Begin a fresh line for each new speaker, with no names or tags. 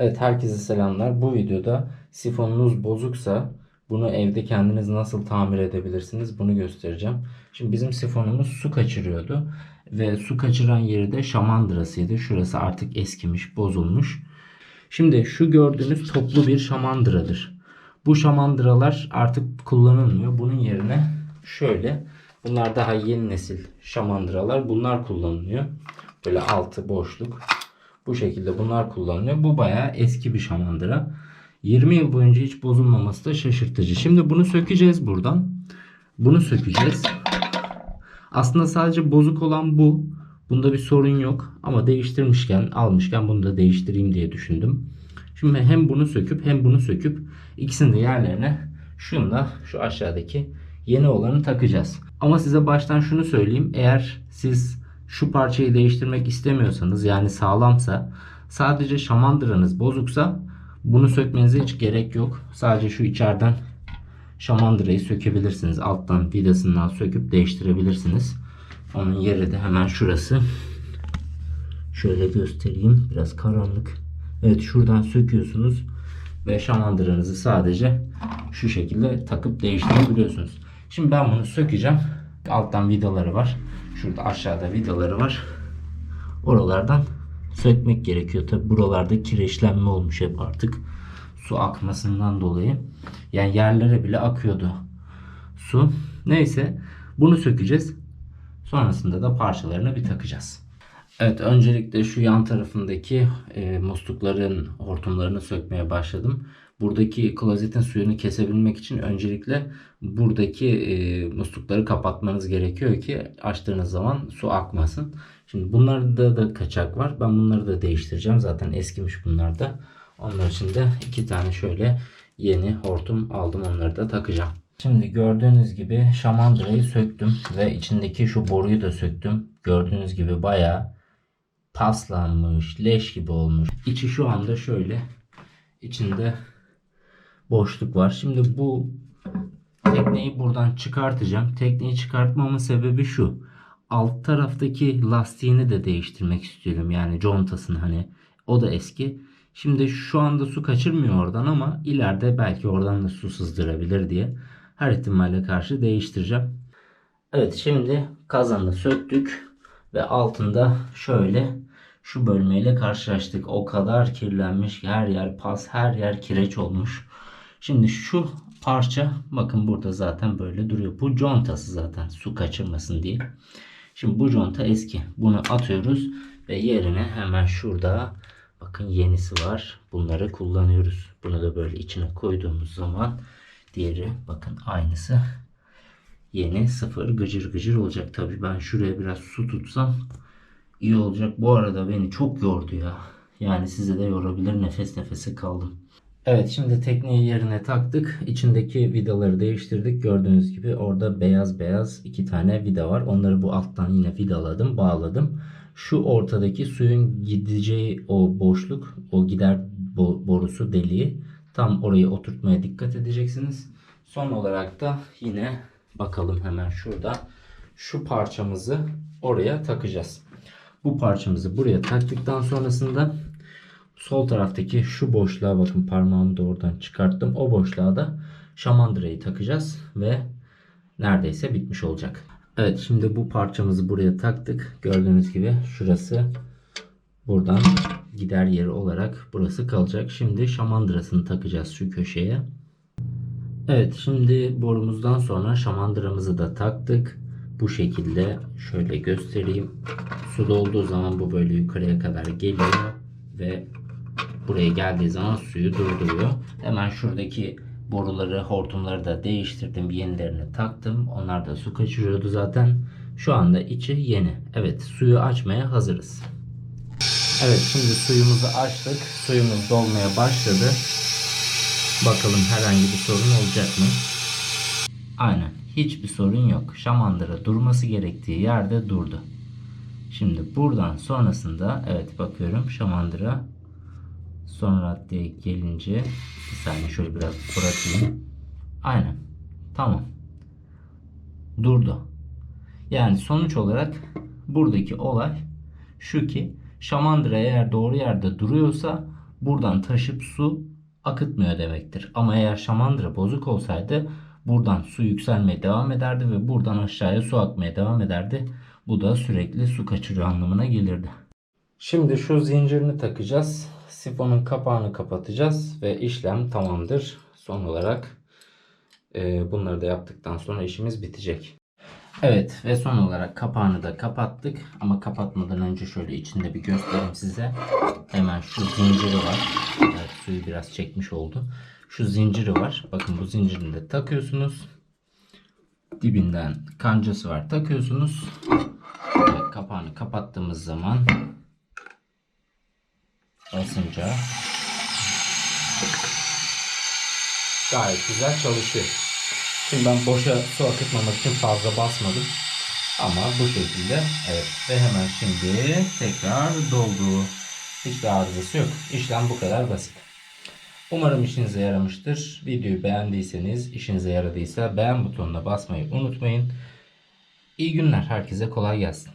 Evet herkese selamlar. Bu videoda sifonunuz bozuksa bunu evde kendiniz nasıl tamir edebilirsiniz bunu göstereceğim. Şimdi bizim sifonumuz su kaçırıyordu ve su kaçıran yeri de şamandırasıydı. Şurası artık eskimiş, bozulmuş. Şimdi şu gördüğünüz toplu bir şamandıradır. Bu şamandıralar artık kullanılmıyor. Bunun yerine şöyle bunlar daha yeni nesil şamandıralar. Bunlar kullanılıyor. Böyle altı boşluk. Bu şekilde bunlar kullanılıyor. Bu bayağı eski bir şamandıra. 20 yıl boyunca hiç bozulmaması da şaşırtıcı. Şimdi bunu sökeceğiz buradan. Bunu sökeceğiz. Aslında sadece bozuk olan bu. Bunda bir sorun yok. Ama değiştirmişken, almışken bunu da değiştireyim diye düşündüm. Şimdi hem bunu söküp hem bunu söküp ikisini de yerlerine şunla şu aşağıdaki yeni olanı takacağız. Ama size baştan şunu söyleyeyim. Eğer siz şu parçayı değiştirmek istemiyorsanız yani sağlamsa sadece şamandıranız bozuksa bunu sökmenize hiç gerek yok. Sadece şu içeriden şamandırayı sökebilirsiniz. Alttan vidasından söküp değiştirebilirsiniz. Onun yeri de hemen şurası. Şöyle göstereyim. Biraz karanlık. Evet şuradan söküyorsunuz ve şamandıranızı sadece şu şekilde takıp değiştirebiliyorsunuz. Şimdi ben bunu sökeceğim. Alttan vidaları var. Şurada aşağıda vidaları var. Oralardan sökmek gerekiyor. Tabi buralarda kireçlenme olmuş hep artık. Su akmasından dolayı. Yani yerlere bile akıyordu su. Neyse bunu sökeceğiz. Sonrasında da parçalarını bir takacağız. Evet öncelikle şu yan tarafındaki e, muslukların hortumlarını sökmeye başladım. Buradaki klozetin suyunu kesebilmek için öncelikle buradaki e, muslukları kapatmanız gerekiyor ki açtığınız zaman su akmasın. Şimdi bunlarda da kaçak var. Ben bunları da değiştireceğim. Zaten eskimiş bunlar da. Onlar için de iki tane şöyle yeni hortum aldım. Onları da takacağım. Şimdi gördüğünüz gibi şamandırayı söktüm ve içindeki şu boruyu da söktüm. Gördüğünüz gibi bayağı paslanmış, leş gibi olmuş. İçi şu anda şöyle. İçinde boşluk var. Şimdi bu tekneyi buradan çıkartacağım. Tekneyi çıkartmamın sebebi şu. Alt taraftaki lastiğini de değiştirmek istiyorum. Yani contasını hani o da eski. Şimdi şu anda su kaçırmıyor oradan ama ileride belki oradan da su sızdırabilir diye her ihtimalle karşı değiştireceğim. Evet şimdi kazanı söktük ve altında şöyle şu bölmeyle karşılaştık. O kadar kirlenmiş ki her yer pas, her yer kireç olmuş. Şimdi şu parça bakın burada zaten böyle duruyor. Bu contası zaten su kaçırmasın diye. Şimdi bu conta eski. Bunu atıyoruz ve yerine hemen şurada bakın yenisi var. Bunları kullanıyoruz. Bunu da böyle içine koyduğumuz zaman diğeri bakın aynısı yeni sıfır gıcır gıcır olacak. Tabi ben şuraya biraz su tutsam iyi olacak. Bu arada beni çok yordu ya. Yani size de yorabilir. Nefes nefese kaldım. Evet şimdi tekneyi yerine taktık. İçindeki vidaları değiştirdik. Gördüğünüz gibi orada beyaz beyaz iki tane vida var. Onları bu alttan yine vidaladım, bağladım. Şu ortadaki suyun gideceği o boşluk, o gider borusu deliği tam orayı oturtmaya dikkat edeceksiniz. Son olarak da yine bakalım hemen şurada şu parçamızı oraya takacağız. Bu parçamızı buraya taktıktan sonrasında sol taraftaki şu boşluğa bakın parmağımı da oradan çıkarttım. O boşluğa da şamandırayı takacağız ve neredeyse bitmiş olacak. Evet şimdi bu parçamızı buraya taktık. Gördüğünüz gibi şurası buradan gider yeri olarak burası kalacak. Şimdi şamandırasını takacağız şu köşeye. Evet şimdi borumuzdan sonra şamandıramızı da taktık. Bu şekilde şöyle göstereyim. Su dolduğu zaman bu böyle yukarıya kadar geliyor ve buraya geldiği zaman suyu durduruyor. Hemen şuradaki boruları, hortumları da değiştirdim. Yenilerini taktım. Onlar da su kaçırıyordu zaten. Şu anda içi yeni. Evet suyu açmaya hazırız. Evet şimdi suyumuzu açtık. Suyumuz dolmaya başladı. Bakalım herhangi bir sorun olacak mı? Aynen. Hiçbir sorun yok. Şamandıra durması gerektiği yerde durdu. Şimdi buradan sonrasında evet bakıyorum şamandıra son raddeye gelince bir saniye şöyle biraz bırakayım. Aynen. Tamam. Durdu. Yani sonuç olarak buradaki olay şu ki şamandıra eğer doğru yerde duruyorsa buradan taşıp su akıtmıyor demektir. Ama eğer şamandıra bozuk olsaydı buradan su yükselmeye devam ederdi ve buradan aşağıya su akmaya devam ederdi. Bu da sürekli su kaçırıyor anlamına gelirdi. Şimdi şu zincirini takacağız. Sifonun kapağını kapatacağız ve işlem tamamdır. Son olarak e, bunları da yaptıktan sonra işimiz bitecek. Evet ve son olarak kapağını da kapattık. Ama kapatmadan önce şöyle içinde bir göstereyim size. Hemen şu zinciri var. Evet, suyu biraz çekmiş oldu. Şu zinciri var. Bakın bu zincirini de takıyorsunuz. Dibinden kancası var. Takıyorsunuz. Ve kapağını kapattığımız zaman basınca gayet güzel çalışıyor. Şimdi ben boşa su akıtmamak için fazla basmadım. Ama bu şekilde evet ve hemen şimdi tekrar doldu. Hiçbir arızası yok. İşlem bu kadar basit. Umarım işinize yaramıştır. Videoyu beğendiyseniz, işinize yaradıysa beğen butonuna basmayı unutmayın. İyi günler. Herkese kolay gelsin.